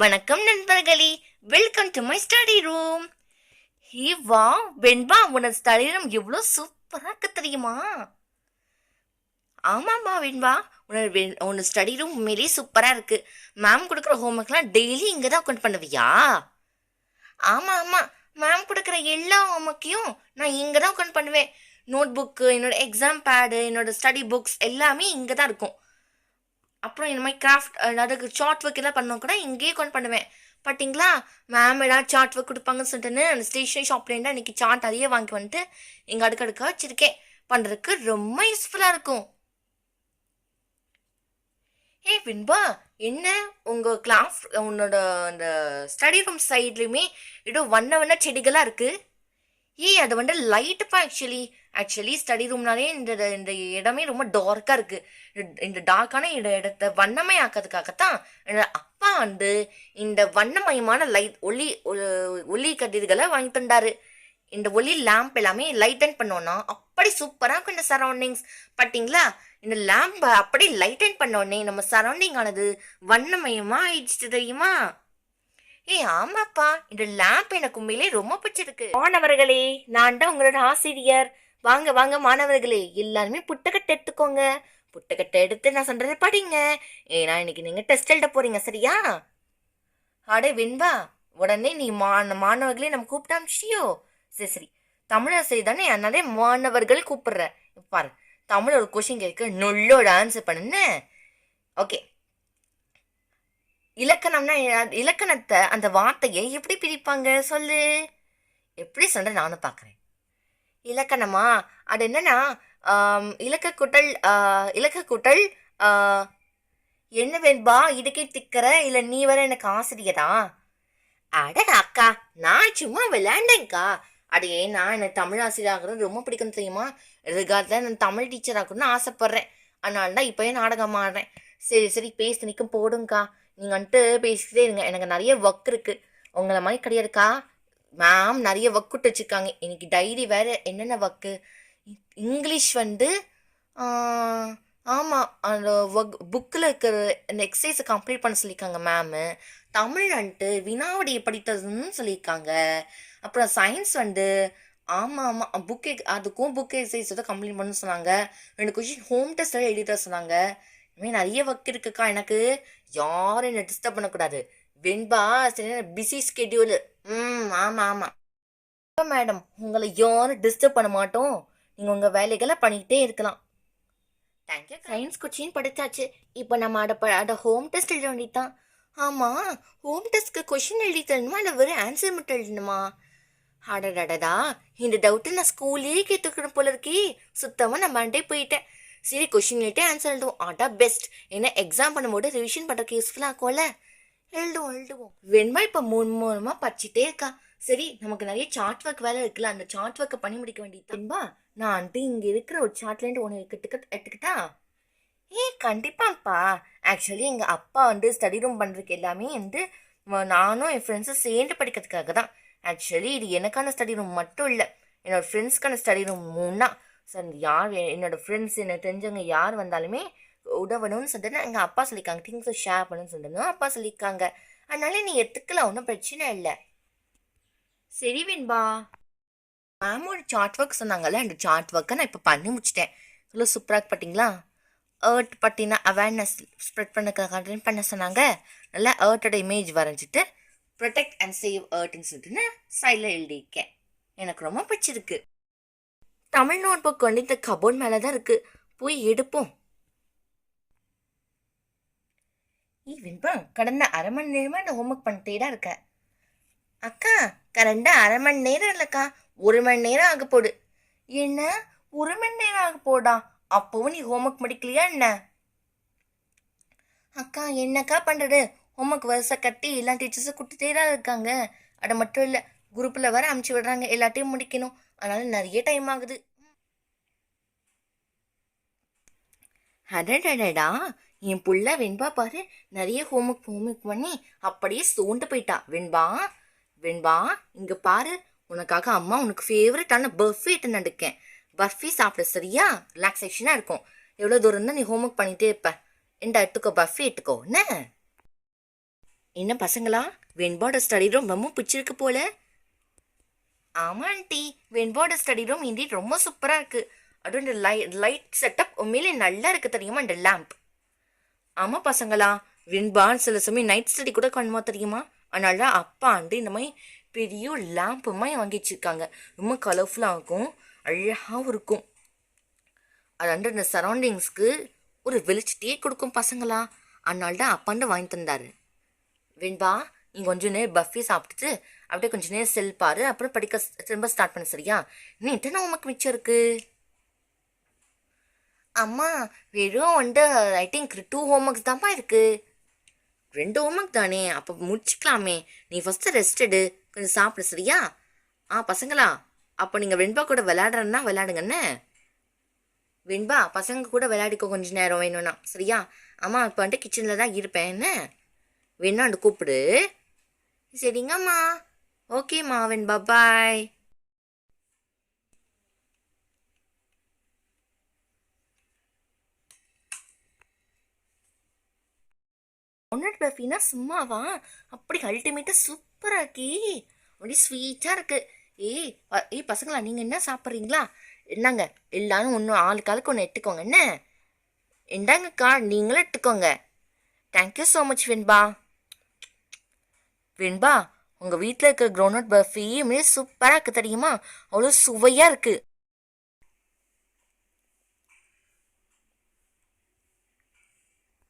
வணக்கம் நண்பர்களே. Welcome to my study room hey வா வெண்பா உனது ஸ்டடி ரூம் எவ்வளோ சூப்பராக இருக்க தெரியுமா? ஆமாம்மா வெண்பா உன்னோட வெண் உன்னோட ஸ்டடி ரூம் உண்மையிலேயே சூப்பராக இருக்கு. மேம் கொடுக்குற ஹோம்ஒர்க்லாம் டெய்லி இங்கே தான் உட்காந்து பண்ணுவியா? ஆமாம் ஆமாம் மேம் கொடுக்குற எல்லா ஹோம்ஒர்க்கையும் நான் இங்கே தான் உட்காந்து பண்ணுவேன். நோட் புக்கு என்னோட எக்ஸாம் பேடு என்னோட ஸ்டடி புக்ஸ் எல்லாமே இங்கே தான் இருக்கும். அப்புறம் இந்த மாதிரி கிராஃப்ட் அதாவது சார்ட் ஒர்க் எல்லாம் பண்ணோம் கூட இங்கேயே கொண்டு பண்ணுவேன். பார்த்தீங்களா மேம் ஏதாவது சார்ட் ஒர்க் கொடுப்பாங்கன்னு சொல்லிட்டுன்னு அந்த ஸ்டேஷனரி ஷாப்லேருந்து இன்னைக்கு சார்ட் அதையே வாங்கி வந்துட்டு இங்கே அடுக்கடுக்காக வச்சுருக்கேன். பண்ணுறதுக்கு ரொம்ப யூஸ்ஃபுல்லாக இருக்கும். ஏய் வின்பா என்ன? உங்கள் கிளாஸ் உன்னோட அந்த ஸ்டடி ரூம் சைட்லேயுமே ஏதோ வண்ண வண்ண செடிகளாக இருக்குது ஏய் அது வந்து லைட்டுப்பா ஆக்சுவலி ஆக்சுவலி ஸ்டடி ரூம்னாலே இந்த இந்த இடமே ரொம்ப டார்க்காக இருக்குது இந்த டார்க்கான இந்த இடத்த வண்ணமய ஆக்கிறதுக்காகத்தான் அப்பா வந்து இந்த வண்ணமயமான லைட் ஒளி ஒ- ஒளி கதிர்களை வாங்கி தந்தாரு. இந்த ஒளி லேம்ப் எல்லாமே லைட்டன் பண்ணோன்னா அப்படி சூப்பராக இருக்கும் இந்த சரௌண்டிங்ஸ் பார்த்தீங்களா இந்த லேம்பை அப்படி லைட்டன் பண்ணோடனே நம்ம சரௌண்டிங் ஆனது வண்ணமயமாக ஆயிடுச்சு தெரியுமா? ஏய் ஆமாப்பா. இந்த லேம்ப் எனக்கு உண்மையிலே ரொம்ப பிடிச்சிருக்கு. மாணவர்களே நான் தான் உங்களோட ஆசிரியர். வாங்க வாங்க மாணவர்களே. எல்லாருமே புத்தகத்தை எடுத்துக்கோங்க. புத்தகத்தை எடுத்து நான் சொல்றத படிங்க. ஏன்னா இன்னைக்கு நீங்க டெஸ்ட் எழுத போறீங்க சரியா? அடே வெண்பா உடனே நீ மா மாணவர்களே நம்ம கூப்பிட்டு அமிச்சியோ சரி சரி. தமிழாசிரியர் தானே? அதனாலே மாணவர்கள் கூப்பிடுற. பாரு தமிழ் ஒரு கொஷின் கேட்க நொல்லோட ஆன்சர் பண்ணுன்னு ஓகே இலக்கணம்னா இலக்கணத்தை அந்த வார்த்தையை எப்படி பிரிப்பாங்க? சொல்லு. எப்படி சொல்ற நானும் பார்க்குறேன் இலக்கணமா? அது என்னன்னா இலக்க கூட்டல் இலக்க கூட்டல் என்ன வேண்பா? இடுக்கை திக்கிற? இல்லை நீ வர எனக்கு ஆசிரியரா? அட அக்கா நான் சும்மா விளையாண்டேங்க்கா அடையே நான் எனக்கு தமிழ் ஆசிரியர் ஆகிறது ரொம்ப பிடிக்கும் தெரியுமா? எதிர்காலத்தில் நான் தமிழ் டீச்சர் ஆகணும்னு ஆசைப்பட்றேன். அதனால தான் இப்போயே நாடகம் ஆடுறேன். சரி சரி பேசி நிற்கும் போடுங்கக்கா. நீங்கள் வந்துட்டு பேசிக்கிட்டே இருங்க. எனக்கு நிறைய ஒர்க் இருக்குது உங்களை மாதிரி கிடையாதுக்கா மேம் நிறைய ஒர்க் விட்டு வச்சுருக்காங்க. இன்னைக்கு டைரி வேறு என்னென்ன ஒர்க்கு இங்கிலீஷ் வந்து ஆமாம் அந்த ஒர்க் புக்கில் இருக்கிற அந்த எக்ஸசைஸை கம்ப்ளீட் பண்ண சொல்லியிருக்காங்க மேமு தமிழ் வந்துட்டு வினாவடியை படித்ததுன்னு சொல்லியிருக்காங்க. அப்புறம் சயின்ஸ் வந்து ஆமாம் ஆமாம் புக் அதுக்கும் புக் எக்ஸசைஸோட கம்ப்ளீட் பண்ண சொன்னாங்க. ரெண்டு கொஷின் ஹோம் டெஸ்ட் எழுதி தர சொன்னாங்க. இனிமேல் நிறைய ஒர்க் இருக்குக்கா. எனக்கு யாரும் என்னை டிஸ்டர்ப் பண்ணக்கூடாது. வெண்பா சரி பிஸி ஸ்கெடியூலு ம் ஆமாம் ஆமாம் மேடம் உங்களை யாரும் டிஸ்டர்ப் பண்ண மாட்டோம். நீங்கள் உங்கள் வேலைகளை பண்ணிக்கிட்டே இருக்கலாம். தேங்க்யூ சயின்ஸ் கொச்சின் படித்தாச்சு இப்போ நம்ம அட ப அட ஹோம் டெஸ்ட் எழுத வேண்டியதுதான். ஆமாம் ஹோம் டெஸ்ட்க்கு கொஷின் எழுதி தரணுமா? இல்லை வெறும் ஆன்சர் மட்டும் எழுதணுமா? அடடடடா. இந்த டவுட்டு நான் ஸ்கூல்லேயே கேட்டுக்கணும் போல இருக்கே. சுத்தமாக நான் மண்டே போயிட்டேன். சரி கொஷின் எழுதிட்டு ஆன்சர் எழுதுவோம். அடா பெஸ்ட் ஏன்னா எக்ஸாம் பண்ணும்போது ரிவிஷன் பண்ணுறதுக்கு யூஸ்ஃபுல்லாக இருக்கும்ல? எழுதுவோம் எழுதுவோம். வெண்மா இப்போ மூணு மூலமாக படிச்சுட்டே இருக்கா? சரி நமக்கு நிறைய சார்ட் ஒர்க் வேலை இருக்குல்ல அந்த சார்ட் ஒர்க்கை பண்ணி முடிக்க வேண்டியது வெண்பா நான் வந்துட்டு இங்கே இருக்கிற ஒரு சார்ட்லேருந்து ஒன்று எடுத்துக்கிட்டு எடுத்துக்கிட்டா? ஏ கண்டிப்பாப்பா. ஆக்சுவலி எங்கள் அப்பா வந்து ஸ்டடி ரூம் பண்ணுறதுக்கு எல்லாமே வந்து நானும் என் ஃப்ரெண்ட்ஸும் சேர்ந்து படிக்கிறதுக்காக தான். ஆக்சுவலி இது எனக்கான ஸ்டடி ரூம் மட்டும் இல்லை. என்னோடய ஃப்ரெண்ட்ஸ்க்கான ஸ்டடி ரூம் மூணா ஸோ யார் என்னோடய ஃப்ரெண்ட்ஸ் எனக்கு தெரிஞ்சவங்க யார் வந்தாலுமே உதவணும்னு சொல்லிட்டு எங்கள் அப்பா சொல்லியிருக்காங்க. திங்ஸை ஷேர் பண்ணணும்னு சொல்லிட்டு அப்பா சொல்லியிருக்காங்க. அதனால நீ எடுத்துக்கலாம் ஒன்றும் பிரச்சனை இல்லை. சரி வெண்பா. மேம் ஒரு சார்ட் ஒர்க் சொன்னாங்கல்ல அந்த சார்ட் ஒர்க்கை நான் இப்போ பண்ணி முடிச்சிட்டேன். இவ்வளோ சூப்பராக பார்த்தீங்களா ஏர்ட் பற்றின அவேர்னஸ் ஸ்ப்ரெட் பண்ணக்காக பண்ண சொன்னாங்க. நல்லா ஏர்ட்டோட இமேஜ் வரைஞ்சிட்டு ப்ரொடெக்ட் அண்ட் சேவ் ஏர்ட்னு சொல்லிட்டு நான் சைடில் எழுதியிருக்கேன். எனக்கு ரொம்ப பிடிச்சிருக்கு. தமிழ் நோட் புக் வந்து இந்த கபோர்ட் மேலே தான் இருக்குது போய் எடுப்போம். ஈ வின்பா கடந்த அரை மணி நேரமாக இந்த ஹோம்ஒர்க் பண்ணிட்டே தான் இருக்கேன் அக்கா கரண்டா அரை மணி நேரம் இல்லைக்கா. ஒரு மணி நேரம் ஆக போடு என்ன? ஒரு மணி நேரம் ஆக போடா அப்போவும் நீ ஹோம்ஒர்க் முடிக்கலையா என்ன? அக்கா என்னக்கா பண்ணுறது ஹோம்ஒர்க் வருஷம் கட்டி எல்லா டீச்சர்ஸும் கொடுத்துட்டே தான் இருக்காங்க. அது மட்டும் இல்லை குரூப்பில் வர அமுச்சு விடுறாங்க. எல்லாத்தையும் முடிக்கணும். அதனால நிறைய டைம் ஆகுது. அடடடடா என் புள்ள வெண்பா பாரு நிறைய ஹோம்ஒர்க் ஹோம்ஒர்க் பண்ணி அப்படியே சோண்டு போயிட்டா. வெண்பா வெண்பா இங்க பாரு உனக்காக அம்மா உனக்கு ஃபேவரட்டான பர்ஃபி எடுத்து நடுக்கேன் பர்ஃபி சாப்பிட சரியா? ரிலாக்ஸேஷனாக இருக்கும். எவ்வளோ தூரம் தான் நீ ஹோம்ஒர்க் பண்ணிகிட்டே இருப்ப. இந்த எடுத்துக்கோ பர்ஃபி எடுத்துக்கோ என்ன? என்ன பசங்களா? வெண்பாட ஸ்டடி ரூம் ரொம்ப பிடிச்சிருக்கு போல. ஆமா ஆண்டி. வெண்பாட ஸ்டடி ரூம் இண்டி ரொம்ப சூப்பரா இருக்கு. அதுவும் இந்த லைட் லைட் செட்டப் உண்மையிலே நல்லா இருக்கு தெரியுமா இந்த லேம்ப் ஆமா பசங்களா. வெண்பா சில சமயம் நைட் ஸ்டடி கூட கண்ணுமா தெரியுமா? அதனால அப்பா ஆண்டு இந்த மாதிரி பெரிய லேம்ப் மாதிரி வாங்கி வச்சிருக்காங்க ரொம்ப கலர்ஃபுல்லாக இருக்கும். அழகாகவும் இருக்கும். அது வந்து இந்த சரௌண்டிங்ஸ்க்கு ஒரு வெளிச்சத்தையே கொடுக்கும் பசங்களா. அதனால தான் அப்பாண்டு வாங்கி தந்தாரு. வெண்பா நீ கொஞ்ச நேரம் பஃபி சாப்பிட்டுட்டு அப்படியே கொஞ்ச நேரம் செல் பாரு அப்புறம் படிக்க திரும்ப ஸ்டார்ட் பண்ண சரியா? இன்னும் எத்தனை உமக்கு மிச்சம் இருக்கு? அம்மா வெறும் வந்து ஐ திங்க் டூ ஹோம்ஒர்க்ஸ் தான்ப்பா இருக்கு. ரெண்டு ஹோம்ஒர்க் தானே அப்போ முடிச்சுக்கலாமே. நீ ஃபஸ்ட்டு ரெஸ்ட் எடு கொஞ்சம் சாப்பிடு சரியா? ஆ பசங்களா அப்போ நீங்கள் வெண்பா கூட விளையாடுறேன்னா விளையாடுங்கண்ணே வெண்பா பசங்க கூட விளையாடிக்கோ கொஞ்சம் நேரம் வேணும்னா சரியா? அம்மா இப்போ வந்துட்டு கிச்சனில் தான் இருப்பேன் என்ன? வேணாண்டு கூப்பிடு. சரிங்கம்மா ஓகேம்மா வெண்பா பாய் ஒன்னட் பஃபினா சும்மாவா? அப்படி அல்டிமேட்டாக சூப்பராக இருக்கே. அப்படி ஸ்வீட்டாக இருக்கு. ஏய் ஏய் பசங்களா நீங்கள் என்ன சாப்பிட்றீங்களா? என்னங்க எல்லாரும் ஒன்று ஆளுக்கு ஆளுக்கு ஒன்று எடுத்துக்கோங்க என்ன? இந்தாங்கக்கா நீங்களும் எடுத்துக்கோங்க. Thank you so much Venba. Venba உங்கள் வீட்டில் இருக்கிற க்ரௌண்ட் பர்ஃபியுமே சூப்பராக இருக்குது தெரியுமா? அவ்வளோ சுவையாக இருக்குது